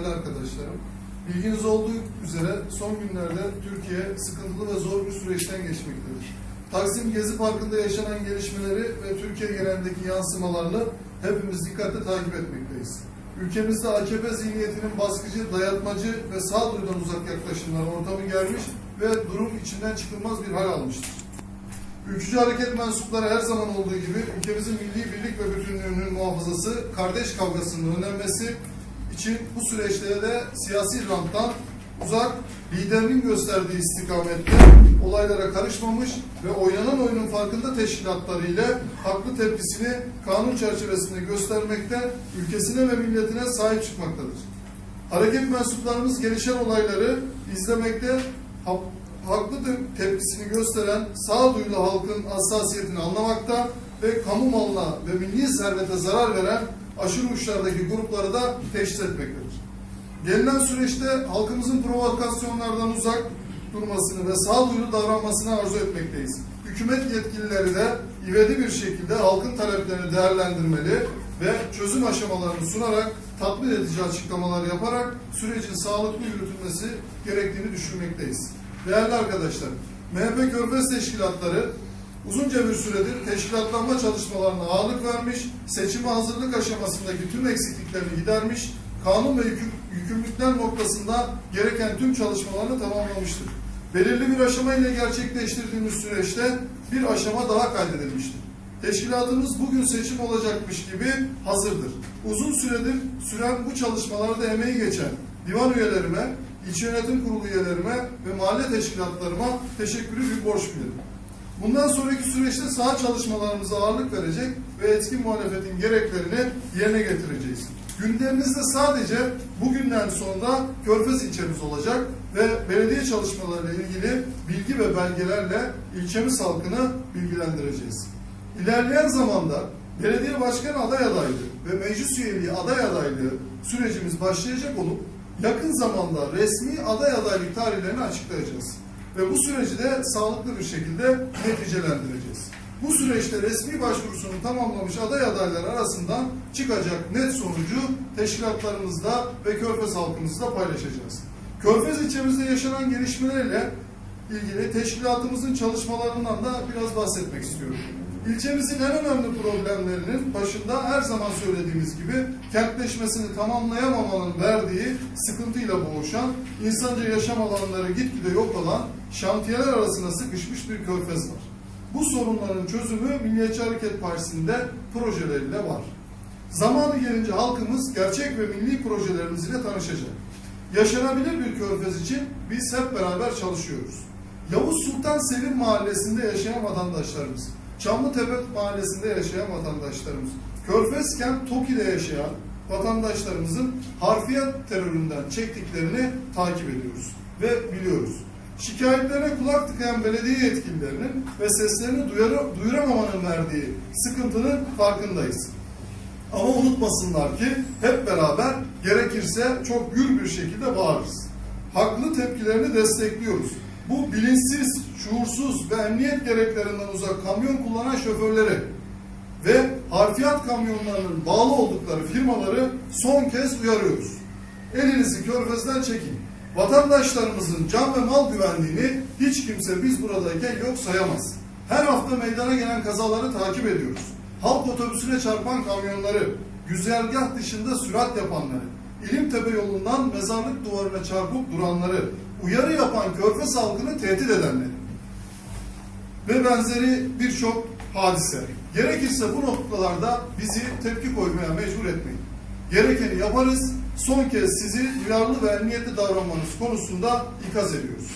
değerli arkadaşlarım. Bilginiz olduğu üzere son günlerde Türkiye sıkıntılı ve zor bir süreçten geçmektedir. Taksim Gezi Parkı'nda yaşanan gelişmeleri ve Türkiye genelindeki yansımalarını hepimiz dikkatle takip etmekteyiz. Ülkemizde AKP zihniyetinin baskıcı, dayatmacı ve sağduyudan uzak yaklaşımlar ortamı gelmiş ve durum içinden çıkılmaz bir hal almıştır. Ülkücü hareket mensupları her zaman olduğu gibi ülkemizin milli birlik ve bütünlüğünün muhafazası, kardeş kavgasının önlenmesi için bu süreçte de siyasi ranttan uzak, liderinin gösterdiği istikamette olaylara karışmamış ve oynanan oyunun farkında teşkilatları ile haklı tepkisini kanun çerçevesinde göstermekte, ülkesine ve milletine sahip çıkmaktadır. Hareket mensuplarımız gelişen olayları izlemekte, ha- haklı te- tepkisini gösteren sağduyulu halkın hassasiyetini anlamakta ve kamu malına ve milli servete zarar veren aşırı uçlardaki grupları da teşhis etmektedir. Gelinen süreçte halkımızın provokasyonlardan uzak durmasını ve sağduyulu davranmasını arzu etmekteyiz. Hükümet yetkilileri de ivedi bir şekilde halkın taleplerini değerlendirmeli ve çözüm aşamalarını sunarak tatmin edici açıklamalar yaparak sürecin sağlıklı yürütülmesi gerektiğini düşünmekteyiz. Değerli arkadaşlar, MHP Körfez Teşkilatları uzunca bir süredir teşkilatlanma çalışmalarına ağırlık vermiş, seçime hazırlık aşamasındaki tüm eksikliklerini gidermiş, kanun ve yüküm, yükümlülükler noktasında gereken tüm çalışmalarını tamamlamıştır. Belirli bir aşama ile gerçekleştirdiğimiz süreçte bir aşama daha kaydedilmiştir. Teşkilatımız bugün seçim olacakmış gibi hazırdır. Uzun süredir süren bu çalışmalarda emeği geçen divan üyelerime, ilçe yönetim kurulu üyelerime ve mahalle teşkilatlarıma teşekkürü bir borç bilirim. Bundan sonraki süreçte saha çalışmalarımıza ağırlık verecek ve etkin muhalefetin gereklerini yerine getireceğiz. Gündemimizde sadece bugünden sonra Körfez ilçemiz olacak ve belediye çalışmalarıyla ilgili bilgi ve belgelerle ilçemiz halkını bilgilendireceğiz. İlerleyen zamanda belediye başkanı aday adaylığı ve meclis üyeliği aday adaylığı sürecimiz başlayacak olup yakın zamanda resmi aday adaylık tarihlerini açıklayacağız. Ve bu süreci de sağlıklı bir şekilde neticelendireceğiz. Bu süreçte resmi başvurusunu tamamlamış aday adaylar arasından çıkacak net sonucu teşkilatlarımızda ve Körfez halkımızda paylaşacağız. Körfez ilçemizde yaşanan gelişmelerle ilgili teşkilatımızın çalışmalarından da biraz bahsetmek istiyorum. İlçemizin en önemli problemlerinin başında her zaman söylediğimiz gibi kentleşmesini tamamlayamamanın verdiği sıkıntıyla boğuşan, insanca yaşam alanları gitgide yok olan, şantiyeler arasına sıkışmış bir körfez var. Bu sorunların çözümü Milliyetçi Hareket Partisi'nde projeleriyle var. Zamanı gelince halkımız gerçek ve milli projelerimiz ile tanışacak. Yaşanabilir bir körfez için biz hep beraber çalışıyoruz. Yavuz Sultan Selim Mahallesi'nde yaşayan vatandaşlarımız, Çamlıtepe Mahallesi'nde yaşayan vatandaşlarımız, Körfez Kent Toki'de yaşayan vatandaşlarımızın harfiyat teröründen çektiklerini takip ediyoruz ve biliyoruz. Şikayetlerine kulak tıkayan belediye yetkililerinin ve seslerini duyuramamanın verdiği sıkıntının farkındayız. Ama unutmasınlar ki hep beraber gerekirse çok gür bir şekilde bağırırız. Haklı tepkilerini destekliyoruz. Bu bilinçsiz, şuursuz ve emniyet gereklerinden uzak kamyon kullanan şoförleri ve harfiyat kamyonlarının bağlı oldukları firmaları son kez uyarıyoruz. Elinizi körfezden çekin. Vatandaşlarımızın can ve mal güvenliğini hiç kimse biz buradayken yok sayamaz. Her hafta meydana gelen kazaları takip ediyoruz. Halk otobüsüne çarpan kamyonları, güzergah dışında sürat yapanları, İlimtepe yolundan mezarlık duvarına çarpıp duranları, uyarı yapan körfez halkını tehdit edenleri ve benzeri birçok hadise. Gerekirse bu noktalarda bizi tepki koymaya mecbur etmeyin. Gerekeni yaparız. Son kez sizi duyarlı ve emniyetli davranmanız konusunda ikaz ediyoruz.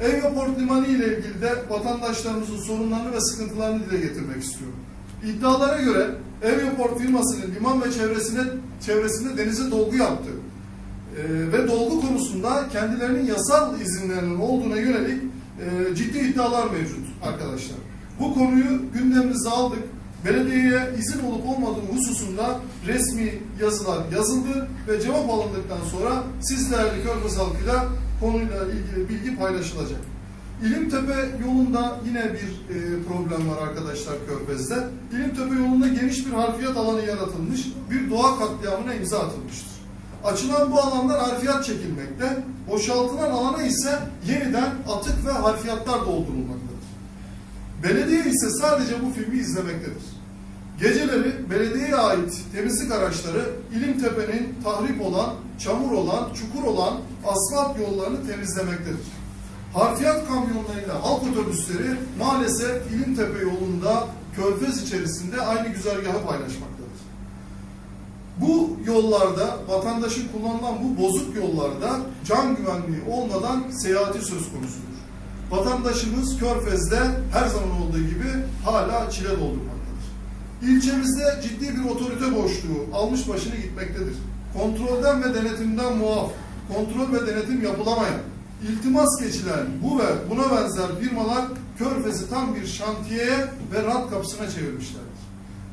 Evyaport Limanı ile ilgili de vatandaşlarımızın sorunlarını ve sıkıntılarını dile getirmek istiyorum. İddialara göre Evyaport firmasının liman ve çevresine çevresinde denize dolgu yaptı. Ee, ve dolgu konusunda kendilerinin yasal izinlerinin olduğuna yönelik e, ciddi iddialar mevcut arkadaşlar. Bu konuyu gündemimize aldık. Belediyeye izin olup olmadığı hususunda resmi yazılar yazıldı ve cevap alındıktan sonra siz değerli Körfez halkıyla konuyla ilgili bilgi paylaşılacak. İlimtepe yolunda yine bir e, problem var arkadaşlar Körfez'de. İlimtepe yolunda geniş bir harfiyat alanı yaratılmış, bir doğa katliamına imza atılmıştır. Açılan bu alandan harfiyat çekilmekte, boşaltılan alana ise yeniden atık ve harfiyatlar doldurulmaktadır. Belediye ise sadece bu filmi izlemektedir. Geceleri belediyeye ait temizlik araçları İlimtepe'nin tahrip olan, çamur olan, çukur olan asfalt yollarını temizlemektedir. Harfiyat kamyonlarıyla halk otobüsleri maalesef İlimtepe yolunda Körfez içerisinde aynı güzergahı paylaşmaktadır. Bu yollarda, vatandaşın kullanılan bu bozuk yollarda can güvenliği olmadan seyahati söz konusudur. Vatandaşımız Körfez'de her zaman olduğu gibi hala çile doldurmaktadır. İlçemizde ciddi bir otorite boşluğu almış başını gitmektedir. Kontrolden ve denetimden muaf, kontrol ve denetim yapılamayan, iltimas geçilen bu ve buna benzer firmalar Körfez'i tam bir şantiyeye ve rant kapısına çevirmişlerdir.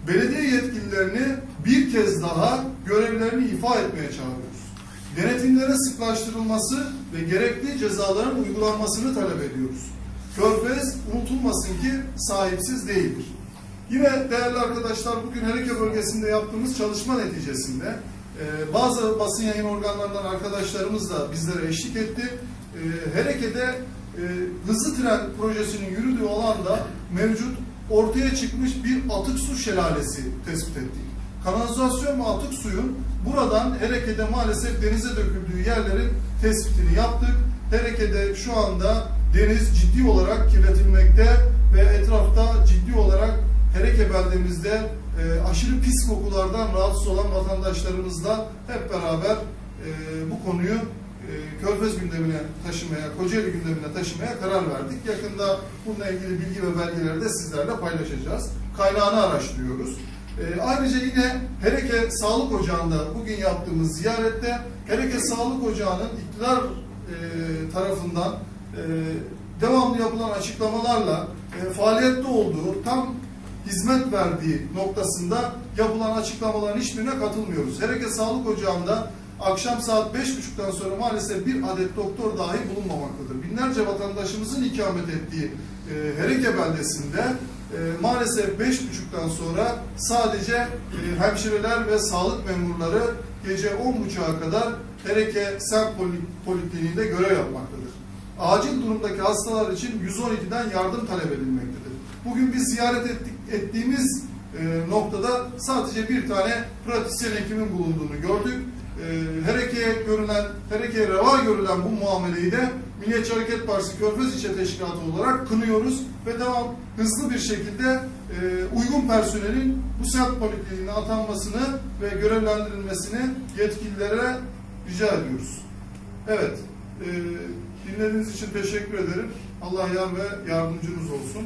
Belediye yetkililerini bir kez daha görevlerini ifa etmeye çağırıyoruz. Denetimlere sıklaştırılması ve gerekli cezaların uygulanmasını talep ediyoruz. Körfez unutulmasın ki sahipsiz değildir. Yine değerli arkadaşlar bugün Hereke bölgesinde yaptığımız çalışma neticesinde e, bazı basın yayın organlarından arkadaşlarımız da bizlere eşlik etti. E, Hereke'de e, hızlı tren projesinin yürüdüğü alanda mevcut ortaya çıkmış bir atık su şelalesi tespit ettik. Kanalizasyon ve atık suyun buradan Hereke'de maalesef denize döküldüğü yerlerin tespitini yaptık. Hereke'de şu anda deniz ciddi olarak kirletilmekte ve etrafta ciddi olarak Hereke beldemizde e, aşırı pis kokulardan rahatsız olan vatandaşlarımızla hep beraber e, bu konuyu e, Körfez gündemine taşımaya, Kocaeli gündemine taşımaya karar verdik. Yakında bununla ilgili bilgi ve belgeleri de sizlerle paylaşacağız. Kaynağını araştırıyoruz. E, ayrıca yine Hereke Sağlık Ocağı'nda bugün yaptığımız ziyarette Hereke Sağlık Ocağı'nın iktidar e, tarafından e, devamlı yapılan açıklamalarla e, faaliyette olduğu, tam hizmet verdiği noktasında yapılan açıklamaların hiçbirine katılmıyoruz. Hereke Sağlık Ocağı'nda akşam saat 5.30'dan sonra maalesef bir adet doktor dahi bulunmamaktadır. Binlerce vatandaşımızın ikamet ettiği e, Hereke beldesinde e, maalesef 5.30'dan sonra sadece e, hemşireler ve sağlık memurları gece 10.30'a kadar Hereke Semt Poli- Polikliniğinde görev yapmaktadır. Acil durumdaki hastalar için 112'den yardım talep edilmektedir. Bugün biz ziyaret ettik, ettiğimiz e, noktada sadece bir tane pratisyen hekimin bulunduğunu gördük. E, Hereke'ye görülen, Hereke'ye reva görülen bu muameleyi de Milliyetçi Hareket Partisi Körfez İlçe Teşkilatı olarak kınıyoruz ve devam hızlı bir şekilde e, uygun personelin bu semt polikliniğine atanmasını ve görevlendirilmesini yetkililere rica ediyoruz. Evet, e, dinlediğiniz için teşekkür ederim. Allah yar ve yardımcınız olsun.